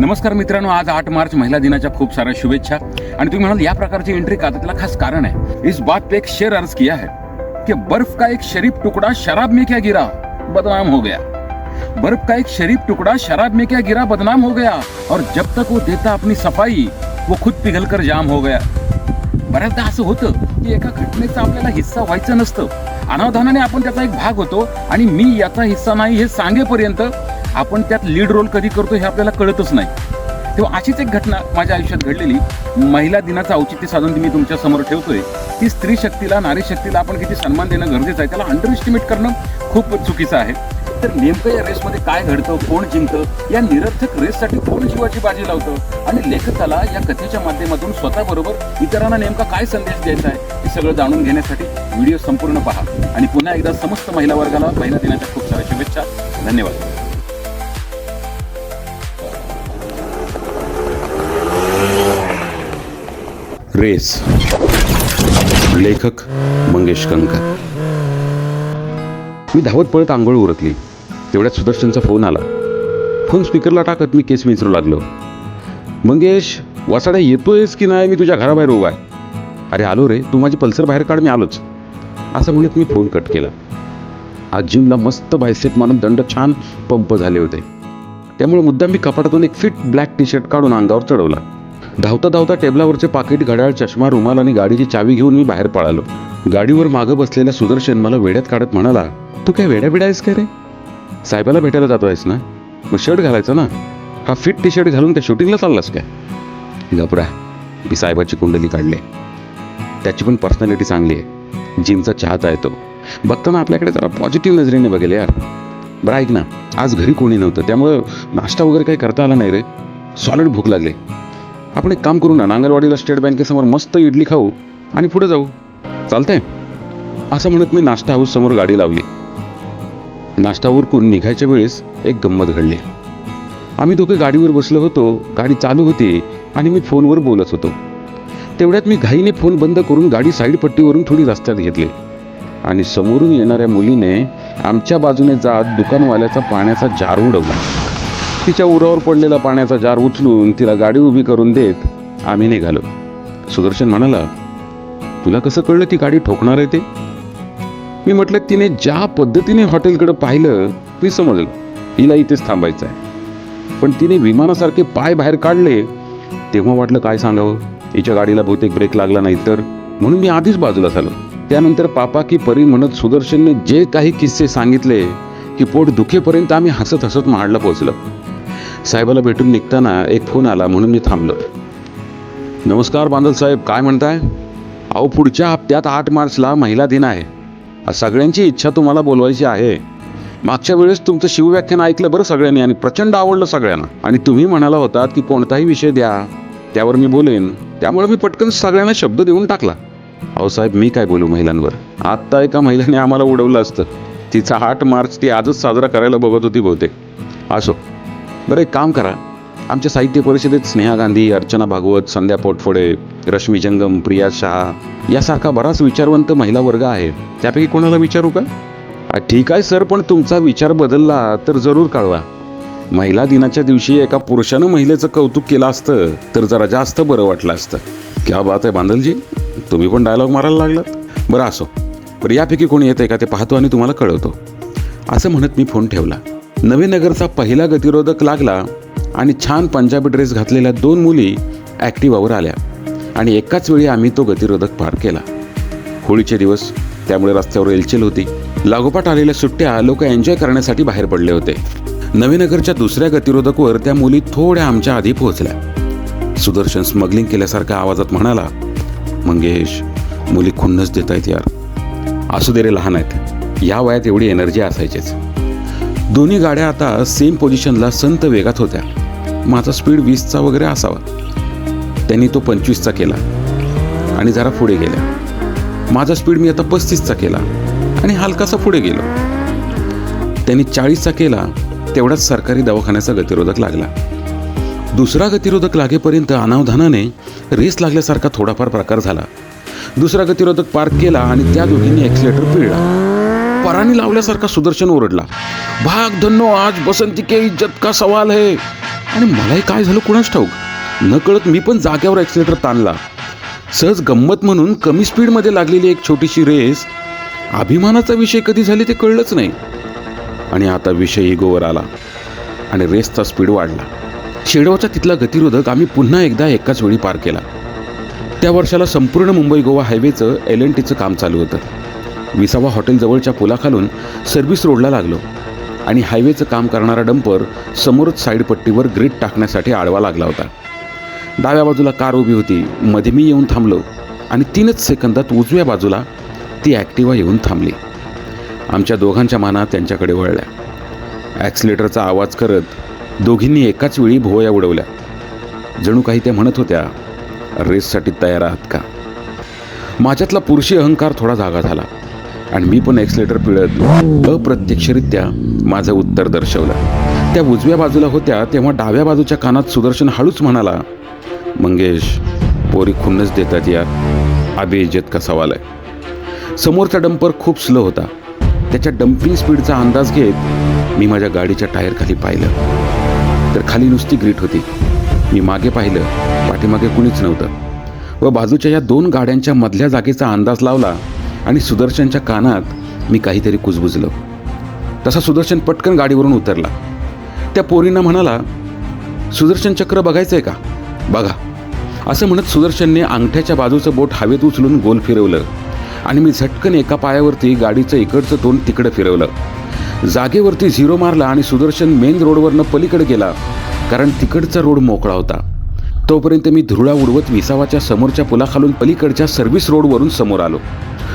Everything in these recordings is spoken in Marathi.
नमस्कार मित्रांनो आज आठ मार्च महिला दिनाच्या खूप साऱ्या शुभेच्छा. आणि तुम्ही म्हणाल या प्रकारची एंट्री का? त्याला खास कारण है इस बात पे एक शेर अर्ज किया है कि बर्फ का एक शरीफ टुकड़ा शराब में क्या गिरा? बदनाम हो गया। बर्फ का एक शरीफ टुकड़ा शराब में क्या गिरा? बदनाम हो गया। और जब तक वो देता अपनी सफाई वो खुद पिघल कर जाम हो गया। बऱ्याचदा असं होतं की एका घटनेचा आपल्याला हिस्सा व्हायचं नसतं. अनावधानाने आपण त्याचा एक भाग होतो आणि मी याचा हिस्सा नाही हे सांगेपर्यंत आपण त्यात लीड रोल कधी करतो हे आपल्याला कळतच नाही. तेव्हा अशीच एक घटना माझ्या आयुष्यात घडलेली. महिला दिनाचं औचित्य साधून ती मी तुमच्यासमोर ठेवतोय. ती स्त्री शक्तीला नारी शक्तीला आपण किती सन्मान देणं गरजेचं आहे त्याला अंडर एस्टिमेट करणं खूप चुकीचं आहे. तर नेमकं या रेसमध्ये काय घडतं कोण जिंकतं? या निरर्थक रेससाठी कोण जीवाची बाजी लावतं? आणि लेखकाला या कथेच्या माध्यमातून स्वतःबरोबर इतरांना नेमका काय संदेश द्यायचा आहे हे सगळं जाणून घेण्यासाठी व्हिडिओ संपूर्ण पहा. आणि पुन्हा एकदा समस्त महिला वर्गाला महिला दिनाच्या खूप साऱ्या शुभेच्छा. धन्यवाद. रेस लेखक मंगेश कंकर मी धावत पळत आंघोळ उरकली. तेवढ्यात सुदर्शनचा फोन आला. फोन स्पीकरला टाकत मी केस विचारू लागलो. मंगेश वसाड्या येतोयस की नाही? मी तुझ्या घराबाहेर उभा आहे. अरे आलो रे. तू माझी पल्सर बाहेर काढ मी आलोच. असं म्हणत मी फोन कट केला. आज जिमला मस्त बायसेट मारून दंड छान पंप झाले होते. त्यामुळे मुद्दाम मी कपाटातून एक फिट ब्लॅक टी शर्ट काढून अंगावर चढवला. धावता धावता टेबलावरचे पाकिट घड्याळ चष्मा रुमाल आणि गाडीची चावी घेऊन मी बाहेर पळालो. गाडीवर मागं बसलेला सुदर्शन मला वेड्यात काढत म्हणाला तू काय वेड्या बिडा आहेस का रे? साहेबाला भेटायला जातो आहेस ना? मग शर्ट घालायचा ना? हा फिट टी शर्ट घालून त्या शूटिंगला चाललास काय? गपरा मी साहेबाची कुंडली काढली त्याची पण पर्सनॅलिटी चांगली आहे. जिमचा चाहता आहे तो. बघताना आपल्याकडे जरा पॉझिटिव्ह नजरेने बघेल यार. बरं ऐक ना. आज घरी कोणी नव्हतं. त्यामुळं नाश्ता वगैरे काही करता आला नाही रे. सॉलिड भूक लागली. आपण एक काम करू ना नांगरवाडीला स्टेट बँकेसमोर मस्त इडली खाऊ आणि पुढे जाऊ. चालतंय? असं म्हणत मी नाश्ता हाऊस समोर गाडी लावली. नाश्ता उरकून निघायच्या वेळेस एक गंमत घडली. आम्ही दोघे गाडीवर बसलो होतो गाडी चालू होती आणि मी फोनवर बोलत होतो. तेवढ्यात मी घाईने फोन बंद करून गाडी साईड पट्टीवरून थोडी रस्त्यात घेतली. आणि समोरून येणाऱ्या मुलीने आमच्या बाजूने जात दुकानवाल्याचा पाण्याचा जार उडवला. तिच्या उरावर पडलेला पाण्याचा जार उचलून तिला गाडी उभी करून देत आम्ही निघालो. सुदर्शन म्हणाला तुला कसं कळलं ती गाडी ठोकणार आहे ते? मी म्हटलं तिने ज्या पद्धतीने हॉटेलकडे पाहिलं मी समजलं. हिला इथेच थांबायचं आहे. पण तिने विमानासारखे पाय बाहेर काढले तेव्हा वाटलं काय सांगावं? हिच्या गाडीला बहुतेक ब्रेक लागला नाही तर? म्हणून मी आधीच बाजूला झालो. त्यानंतर पापा की परी म्हणत सुदर्शनने जे काही किस्से सांगितले की पोट दुखेपर्यंत आम्ही हसत हसत महाडला पोहोचलो. साहेबाला भेटून निघताना एक फोन आला म्हणून मी थांबलो. नमस्कार बांधव साहेब काय म्हणताय? अहो पुढच्या हप्त्यात आठ मार्चला महिला दिन आहे. सगळ्यांची इच्छा तुम्हाला बोलवायची आहे. मागच्या वेळेस तुमचं शिवव्याख्यान ऐकलं बरं सगळ्यांनी आणि प्रचंड आवडलं सगळ्यांना. आणि तुम्ही म्हणाला होतात की कोणताही विषय द्या त्यावर मी बोलेन. त्यामुळे मी पटकन सगळ्यांना शब्द देऊन टाकला. अहो साहेब मी काय बोलू महिलांवर? आत्ता एका महिलेने आम्हाला उडवलं असतं. तिचा आठ मार्च ती आजच साजरा करायला बघत होती बहुतेक. असो. बरं एक काम करा. आमच्या साहित्य परिषदेत स्नेहा गांधी अर्चना भागवत संध्या पोटफोडे रश्मी जंगम प्रिया शहा यासारखा बराच विचारवंत महिला वर्ग आहे. त्यापैकी कोणाला विचारू का? ठीक आहे सर पण तुमचा विचार बदलला तर जरूर कळवा. महिला दिनाच्या दिवशी एका पुरुषानं महिलेचं कौतुक केलं असतं तर जरा जास्त बरं वाटलं असतं. क्या बात आहे बांधलजी तुम्ही पण डायलॉग मारायला लागलात. बरं असो. बरं यापैकी कोणी येते का ते पाहतो आणि तुम्हाला कळवतो. असं म्हणत मी फोन ठेवला. नवीनगरचा पहिला गतिरोधक लागला आणि छान पंजाबी ड्रेस घातलेल्या दोन मुली ॲक्टिवावर आल्या. आणि एकाच वेळी आम्ही तो गतिरोधक पार केला. होळीचे दिवस त्यामुळे रस्त्यावर एलचेल होती. लागोपाठ आलेल्या सुट्ट्या लोक एन्जॉय करण्यासाठी बाहेर पडले होते. नवीनगरच्या दुसऱ्या गतिरोधकवर त्या मुली थोड्या आमच्या आधी पोहोचल्या. सुदर्शन स्मगलिंग केल्यासारख्या आवाजात म्हणाला मंगेश मुली खुन्नच देत आहेत यार. असू दे रे लहान आहेत. या वयात एवढी एनर्जी असायचीच. दोन्ही गाड्या आता सेम पोझिशनला संत वेगात होत्या. माझा स्पीड वीसचा वगैरे असावा. त्यांनी तो पंचवीसचा केला. आणि जरा पुढे गेल्या. माझा स्पीड मी आता पस्तीसचा केला. आणि हलकासा पुढे गेलो. त्यांनी चाळीसचा केला तेवढाच सरकारी दवाखान्याचा गतिरोधक लागला. दुसरा गतिरोधक लागेपर्यंत अनावधानाने रेस लागल्यासारखा थोडाफार प्रकार झाला. दुसरा गतिरोधक पार्क केला आणि त्या दोघींनी एक्सिलेटर पिळला. पराने लावल्यासारखा सुदर्शन ओरडला भाग धन्नो आज बसंती के इज्जत का सवाल है? आणि मलाही काय झालं कुणाच ठाऊक? नकळत मी पण जाग्यावर ॲक्सिलेटर ताणला. सहज गंमत म्हणून कमी स्पीडमध्ये लागलेली एक छोटीशी रेस अभिमानाचा विषय कधी झाली ते कळलंच नाही. आणि आता विषय इगोवर आला आणि रेसचा स्पीड वाढला. शेडवाचा तिथला गतिरोधक आम्ही पुन्हा एकदा एकाच वेळी पार केला. त्या वर्षाला संपूर्ण मुंबई गोवा हायवेचं एल एन टीचं काम चालू होतं. विसावा हॉटेलजवळच्या पुलाखालून सर्व्हिस रोडला लागलो. आणि हायवेचं काम करणारा डंपर समोरच साईड पट्टीवर ग्रीड टाकण्यासाठी आडवा लागला होता. डाव्या बाजूला कार उभी होती. मध्ये मी येऊन थांबलो. आणि तीनच सेकंदात उजव्या बाजूला ती ॲक्टिवा येऊन थांबली. आमच्या दोघांच्या माना त्यांच्याकडे वळल्या. ॲक्सिलेटरचा आवाज करत दोघींनी एकाच वेळी भोवया उडवल्या. जणू काही त्या म्हणत होत्या रेससाठी तयार आहात का? माझ्यातला पुरुषी अहंकार थोडा जागा झाला. आणि मी पण एक्सलेटर पिळत अप्रत्यक्षरित्या माझं उत्तर दर्शवलं. त्या उजव्या बाजूला होत्या तेव्हा डाव्या बाजूच्या कानात सुदर्शन हळूच म्हणाला मंगेश पोरी खुन्नच देतात यार. आबे का सवाल आहे समोरचा डंपर खूप स्लो होता. त्याच्या डम्पिंग स्पीडचा अंदाज घेत मी माझ्या गाडीच्या टायरखाली पाहिलं. तर खाली नुसती ग्रीट होती. मी मागे पाहिलं. पाठीमागे कुणीच नव्हतं. व बाजूच्या या दोन गाड्यांच्या मधल्या जागेचा अंदाज लावला आणि सुदर्शनच्या कानात मी काहीतरी कुजबुजलो. तसा सुदर्शन पटकन गाडीवरून उतरला. त्या पोरींना म्हणाला सुदर्शन चक्र बघायचं आहे का? बघा. असं म्हणत सुदर्शनने अंगठ्याच्या बाजूचं बोट हवेत उचलून गोल फिरवलं आणि मी झटकन एका पायावरती गाडीचं इकडचं तोंड तिकडं फिरवलं. जागेवरती झिरो मारला आणि सुदर्शन मेन रोडवरनं पलीकडे गेला कारण तिकडचा रोड मोकळा होता. तोपर्यंत मी धुरळा उडवत विसावाच्या समोरच्या पुलाखालून पलीकडच्या सर्व्हिस रोडवरून समोर आलो.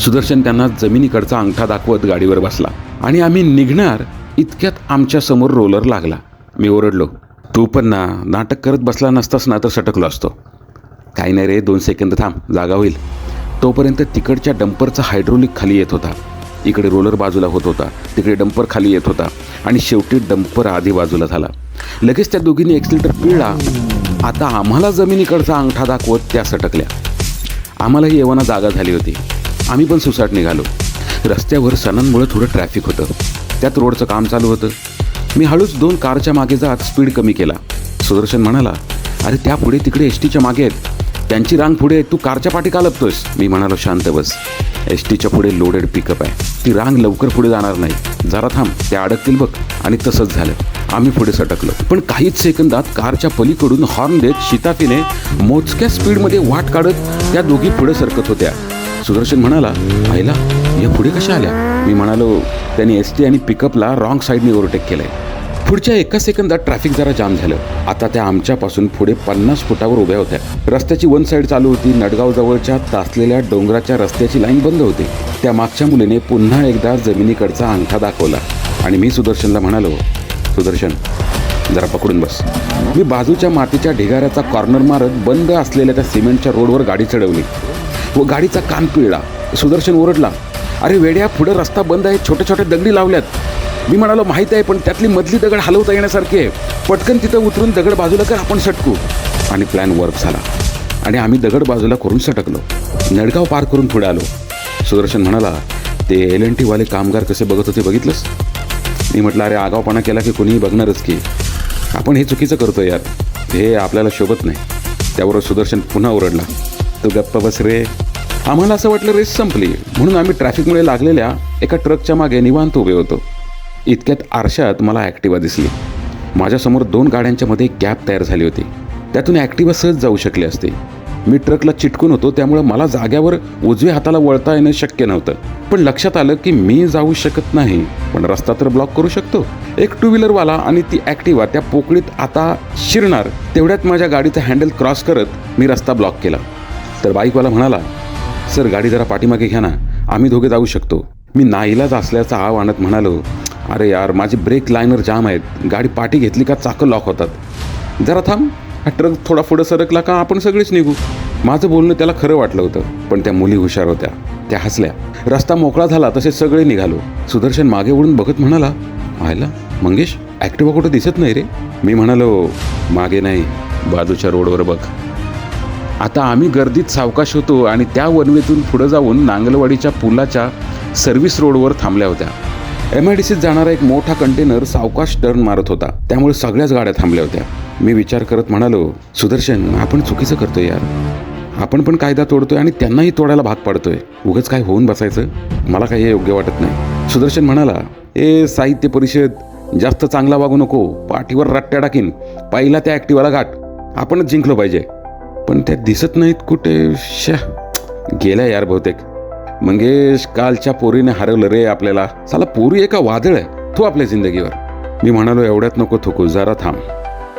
सुदर्शन त्यांना जमिनीकडचा अंगठा दाखवत गाडीवर बसला. आणि आम्ही निघणार इतक्यात आमच्यासमोर रोलर लागला. मी ओरडलो तू पण ना नाटक करत बसला नसतास ना तर सटकलो असतो. काही नाही रे दोन सेकंद थांब जागा होईल. तोपर्यंत तिकडच्या डंपरचा हायड्रोलिक खाली येत होता. इकडे रोलर बाजूला होत होता तिकडे डंपर खाली येत होता आणि शेवटी डंपर आधी बाजूला झाला. लगेच त्या दोघींनी एक्सिलेटर पिळला. आता आम्हाला जमिनीकडचा अंगठा दाखवत त्या सटकल्या. आम्हालाही येवाना जागा झाली होती. आम्ही पण सुसाट निघालो. रस्त्यावर सणांमुळे थोडं ट्रॅफिक होतं. त्यात रोडचं काम चालू होतं. मी हळूच दोन कारच्या मागे जात स्पीड कमी केला. सुदर्शन म्हणाला अरे त्या पुढे तिकडे एस टीच्या मागे आहेत. त्यांची रांग पुढे तू कारच्या पाठी का लपतोयस? मी म्हणालो शांत बस. एस टीच्या पुढे लोडेड पिकअप आहे. ती रांग लवकर पुढे जाणार नाही. जरा थांब त्या अडकतील बघ. आणि तसंच झालं. आम्ही पुढे सटकलो. पण काहीच सेकंदात कारच्या पलीकडून हॉर्न देत शिताफीने मोजक्या स्पीडमध्ये वाट काढत त्या दोघी पुढे सरकत होत्या. सुदर्शन म्हणाला आईला या पुढे कशा आल्या? मी म्हणालो त्यांनी एस टी आणि पिकअपला रॉंग साईडने ओव्हरटेक केलंय. पुढच्या एका सेकंदात ट्रॅफिक जरा जाम झालं. आता त्या आमच्यापासून पुढे पन्नास फुटावर उभ्या होत्या. रस्त्याची वन साईड चालू होती नडगाव जवळच्या तासलेल्या डोंगराच्या रस्त्याची लाईन बंद होती. त्या मागच्या मुलीने पुन्हा एकदा जमिनीकडचा अंगठा दाखवला. आणि मी सुदर्शनला म्हणालो सुदर्शन जरा पकडून बस. मी बाजूच्या मातीच्या ढिगाऱ्याचा कॉर्नर मारत बंद असलेल्या त्या सिमेंटच्या रोडवर गाडी चढवली. व गाडीचा कान पिळला. सुदर्शन ओरडला अरे वेड्या पुढं रस्ता बंद आहे छोट्या छोट्या दगडी लावल्यात. मी म्हणालो माहीत आहे पण त्यातली मधली दगड हलवता येण्यासारखी आहे. पटकन तिथं उतरून दगड बाजूला कर आपण सटकू. आणि प्लॅन वर्क झाला. आणि आम्ही दगड बाजूला करून सटकलो. नडगाव पार करून पुढे आलो. सुदर्शन म्हणाला ते एल एन टीवाले कामगार कसे बघत होते बघितलंस? मी म्हटलं अरे आगावपणा केला की कोणीही बघणारच की. आपण हे चुकीचं करतो यार. हे आपल्याला शोभत नाही. त्यावर सुदर्शन पुन्हा ओरडला तू गप्प बस रे. आम्हाला असं वाटलं रेस संपली. म्हणून आम्ही ट्रॅफिकमुळे लागलेल्या एका ट्रकच्या मागे निवांत उभे होतो. इतक्यात आरशात मला ॲक्टिवा दिसली. माझ्यासमोर दोन गाड्यांच्या मध्ये गॅप तयार झाली होती. त्यातून ॲक्टिवा सहज जाऊ शकली असते. मी ट्रकला चिटकून होतो त्यामुळे मला जाग्यावर उजव्या हाताला वळता येणं शक्य नव्हतं. पण लक्षात आलं की मी जाऊ शकत नाही. पण रस्ता तर ब्लॉक करू शकतो. एक टू व्हीलरवाला आणि ती ॲक्टिवा त्या पोकळीत आता शिरणार तेवढ्यात माझ्या गाडीचं हँडल क्रॉस करत मी रस्ता ब्लॉक केला. तर बाईकवाला म्हणाला सर गाडी जरा पाठीमागे घ्या ना. आम्ही दोघे जाऊ शकतो. मी नाईलाज असल्याचा आव आणत म्हणालो अरे यार माझे ब्रेक लायनर जाम आहेत. गाडी पाठी घेतली का चाकं लॉक होतात. जरा थांब. हा ट्रक थोडा पुढं सरकला का आपण सगळेच निघू. माझं बोलणं त्याला खरं वाटलं होतं पण त्या मुली हुशार होत्या. त्या हसल्या. रस्ता मोकळा झाला तसे सगळे निघालो. सुदर्शन मागे वळून बघत म्हणाला आयला मंगेश ॲक्टिवा कुठं दिसत नाही रे? मी म्हणालो मागे नाही. बाजूच्या रोडवर बघ. आता आम्ही गर्दीत सावकाश होतो आणि त्या वनवेतून पुढं जाऊन नांगलवाडीच्या पुलाच्या सर्व्हिस रोडवर थांबल्या होत्या. एम आय डी सीत जाणारा एक मोठा कंटेनर सावकाश टर्न मारत होता. त्यामुळे सगळ्याच गाड्या थांबल्या होत्या. मी विचार करत म्हणालो सुदर्शन आपण चुकीचं करतोय यार. आपण पण कायदा तोडतोय आणि त्यांनाही तोडायला भाग पाडतोय. उगच काय होऊन बसायचं? मला काही हे योग्य वाटत नाही. सुदर्शन म्हणाला ए साहित्य परिषद जास्त चांगला वागू नको. पाठीवर रट्ट्या टाकीन. पहिला त्या ॲक्टिवाला गाठ आपणच जिंकलो पाहिजे. पण त्या दिसत नाहीत कुठे. शा गेल्या यार बहुतेक. मंगेश कालच्या पोरीने हरवलं रे आपल्याला. साला पोरी एका वादळ आहे. तू आपल्या जिंदगीवर. मी म्हणालो एवढ्यात नको थोकू जरा थांब.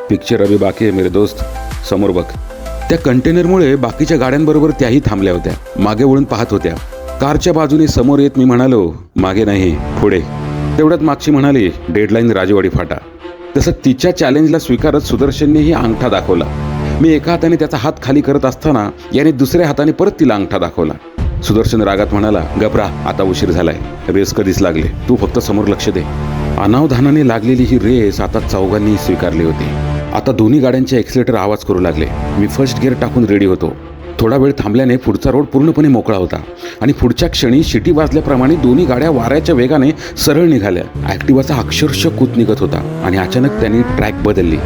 पिक्चर अभि बाकी आहे मेरे दोस्त. समोर बघ. त्या कंटेनरमुळे बाकीच्या गाड्यांबरोबर त्याही थांबल्या होत्या. मागे वळून पाहत होत्या. कारच्या बाजूने समोर येत मी म्हणालो मागे नाही पुढे. तेवढ्यात मागची म्हणाली डेडलाईन राजवाडी फाटा. तसं तिच्या चॅलेंजला स्वीकारत सुदर्शननेही अंगठा दाखवला. मी एका हाताने त्याचा हात खाली करत असताना याने दुसऱ्या हाताने परत तिला अंगठा दाखवला. सुदर्शन रागात म्हणाला गबरा आता उशीर झालाय. रेस कधीच लागले. तू फक्त समोर लक्ष दे. अनावधानाने लागलेली ही रेस आता चौघांनी स्वीकारली होती. आता दोन्ही गाड्यांचे एक्सिलेटर आवाज करू लागले. मी फर्स्ट गिअर टाकून रेडी होतो. थोडा वेळ थांबल्याने पुढचा रोड पूर्णपणे मोकळा होता आणि पुढच्या क्षणी शिटी वाजल्याप्रमाणे दोन्ही गाड्या वाऱ्याच्या वेगाने सरळ निघाल्या. ॲक्टिवाचा अक्षरशः कूत निघत होता आणि अचानक त्यांनी ट्रॅक बदलली.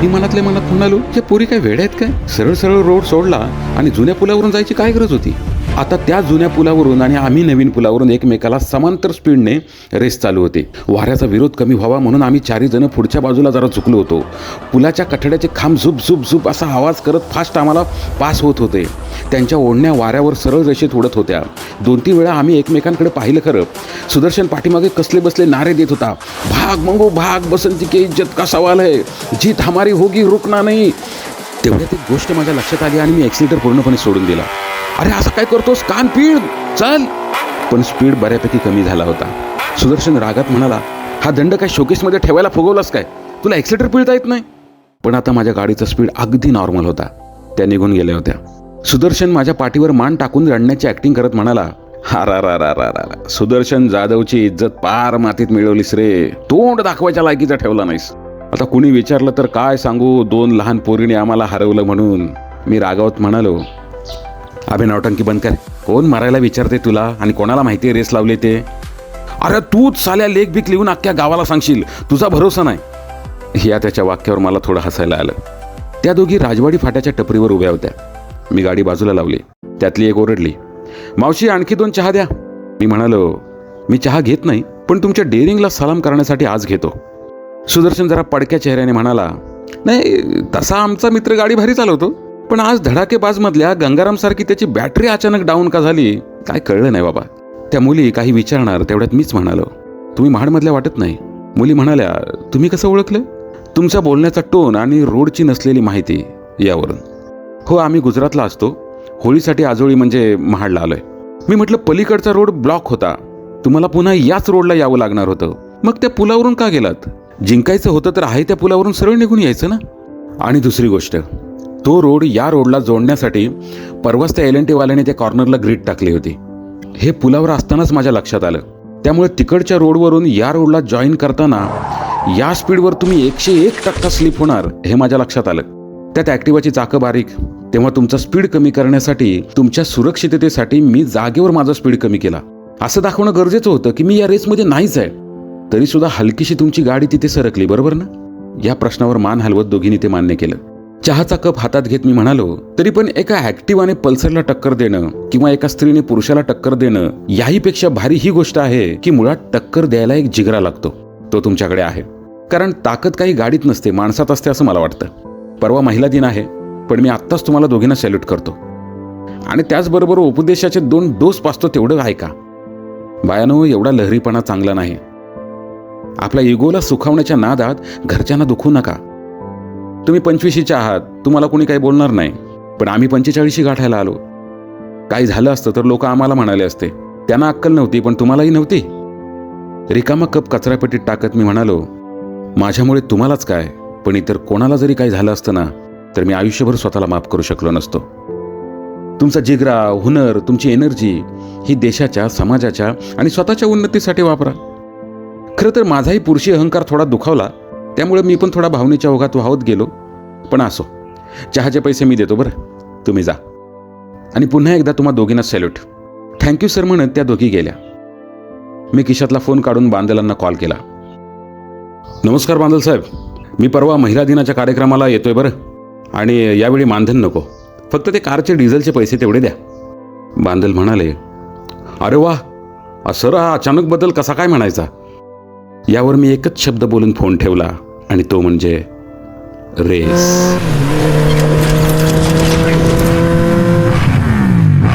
मी मनातल्या मनात म्हणालो हे पोरी काय वेळ आहेत काय? सरळ सरळ रोड सोडला आणि जुन्या पुलावरून जायची काय गरज होती? आता त्या जुन्या पुलावरून आणि आम्ही नवीन पुलावरून एकमेकाला समांतर स्पीडने रेस चालू होती. वाऱ्याचा विरोध कमी व्हावा म्हणून आम्ही चारही जण पुढच्या बाजूला जरा झुकलो होतो. पुलाच्या कठड्याचे खांब झुप झुप झुप असा आवाज करत फास्ट आम्हाला पास होत होते. त्यांच्या ओढण्या वाऱ्यावर सरळ रेषेत उडत होत्या. दोन तीन वेळा आम्ही एकमेकांकडे पाहिलं खरं. सुदर्शन पाठीमागे कसले बसले नारे देत होता. भाग मंगो भाग बसंती के इज्जत का सवाल है? जीत हमारी होगी रुकना नाही. तेवढ्यात एक गोष्ट माझ्या लक्षात आली आणि मी ॲक्सिलेटर पूर्णपणे सोडून दिला. अरे असं काय करतोस? कान पीड चल. पण स्पीड बऱ्यापैकी कमी झाला होता. सुदर्शन रागात म्हणाला हा दंड काय शोकेसमध्ये ठेवायला फुगवलास काय? तुला ॲक्सिलेटर पिळता येत नाही? पण आता माझ्या गाडीचा स्पीड अगदी नॉर्मल होता. त्या निघून गेल्या होत्या. सुदर्शन माझ्या पाठीवर मान टाकून रडण्याची ॲक्टिंग करत म्हणाला रा रा रा रा सुदर्शन जाधवची इज्जत पार मातीत मिळवलीस रे. तोंड दाखवायच्या लायकीचा ठेवला नाहीस. आता कुणी विचारलं तर काय सांगू? दोन लहान पोरीने आम्हाला हरवलं म्हणून. मी रागावत म्हणालो अभे नौटंकी बंद कर. कोण मारायला विचारते तुला? आणि कोणाला माहिती रेस लावले ते? अरे तूच साल्या लेख बीक लिहून अख्ख्या गावाला सांगशील. तुझा भरोसा नाही. या त्याच्या वाक्यावर मला थोडं हसायला आलं. त्या दोघी राजवाडी फाट्याच्या टपरीवर उभ्या होत्या. मी गाडी बाजूला लावली. त्यातली एक ओरडली मावशी आणखी दोन चहा द्या. मी म्हणालो मी चहा घेत नाही पण तुमच्या डेअरिंगला सलाम करण्यासाठी आज घेतो. सुदर्शन जरा पडक्या चेहऱ्याने म्हणाला नाही तसा आमचा मित्र गाडी भारी चालवतो. पण आज धडाकेबाजमधल्या गंगारामसारखी त्याची बॅटरी अचानक डाऊन का झाली काय कळलं नाही बाबा. त्या मुली काही विचारणार तेवढ्यात मीच म्हणालो तुम्ही महाडमधल्या वाटत नाही. मुली म्हणाल्या तुम्ही कसं ओळखलं? तुमच्या बोलण्याचा टोन आणि रोडची नसलेली माहिती यावरून. हो आम्ही गुजरातला असतो. होळीसाठी आजोळी म्हणजे महाडला आलोय. मी म्हटलं पलीकडचा रोड ब्लॉक होता. तुम्हाला पुन्हा याच रोडला यावं लागणार होतं. मग त्या पुलावरून का गेलात? जिंकायचं होतं तर आहे त्या पुलावरून सरळ निघून यायचं ना? आणि दुसरी गोष्ट तो रोड या रोडला जोडण्यासाठी परवाच त्या एल एन टीवाल्याने त्या कॉर्नरला ग्रीड टाकली होती. हे पुलावर असतानाच माझ्या लक्षात आलं. त्यामुळे तिकडच्या रोडवरून या रोडला जॉईन करताना या स्पीडवर तुम्ही एकशे एक टक्का स्लिप होणार हे माझ्या लक्षात आलं. त्यात ॲक्टिवाची चाकं बारीक तेव्हा तुमचा स्पीड कमी करण्यासाठी तुमच्या सुरक्षिततेसाठी मी जागेवर माझा स्पीड कमी केला. असं दाखवणं गरजेचं होतं की मी या रेसमध्ये नाहीच आहे. तरी सुद्धा हलकीशी तुमची गाडी तिथे सरकली बरोबर ना? या प्रश्नावर मान हलवत दोघींनी ते मान्य केलं. चहाचा कप हातात घेत मी म्हणालो तरी पण एका ॲक्टिवाने पल्सरला टक्कर देणं किंवा एका स्त्रीने पुरुषाला टक्कर देणं याहीपेक्षा भारी ही गोष्ट आहे की मुळात टक्कर द्यायला एक जिगरा लागतो. तो तुमच्याकडे आहे. कारण ताकद काही गाडीत नसते माणसात असते असं मला वाटतं. परवा महिला दिन आहे पण मी आत्ताच तुम्हाला दोघींना सॅल्यूट करतो. आणि त्याचबरोबर उपदेशाचे दोन डोस पाचतो तेवढं आहे का? बायानो एवढा लहरीपणा चांगला नाही. आपल्या इगोला सुखावण्याच्या नादात घरच्यांना दुखू नका. तुम्ही पंचवीशीच्या आहात तुम्हाला कोणी काही बोलणार नाही पण आम्ही पंचेचाळीशी गाठायला आलो. काही झालं असतं तर लोक आम्हाला म्हणाले असते त्यांना अक्कल नव्हती पण तुम्हालाही नव्हती. रिकामा कप कचरापेटीत टाकत मी म्हणालो माझ्यामुळे तुम्हालाच काय पण इतर कोणाला जरी काही झालं असतं ना तर मी आयुष्यभर स्वतःला माफ करू शकलो नसतो. तुमचा जिगरा हुनर तुमची एनर्जी ही देशाच्या समाजाच्या आणि स्वतःच्या उन्नतीसाठी वापरा. खरं तर माझाही पुरुषी अहंकार थोडा दुखावला. त्यामुळे मी पण थोडा भावनेच्या ओघात वाहत गेलो. पण असो चहाचे पैसे मी देतो बरं. तुम्ही जा. आणि पुन्हा एकदा तुम्हा दोघींना सॅल्यूट थँक्यू सर म्हणत त्या दोघी गेल्या. मी किशातला फोन काढून बांदलांना कॉल केला. नमस्कार बांदल साहेब. मी परवा महिला दिनाच्या कार्यक्रमाला येतोय बरं. आणि यावेळी मानधन नको. फक्त ते कारचे डिझेलचे पैसे तेवढे द्या. बांदल म्हणाले अरे वा सर हा अचानक बदल कसा काय म्हणायचा? यावर मी एकच शब्द बोलून फोन ठेवला आणि तो म्हणजे रेस.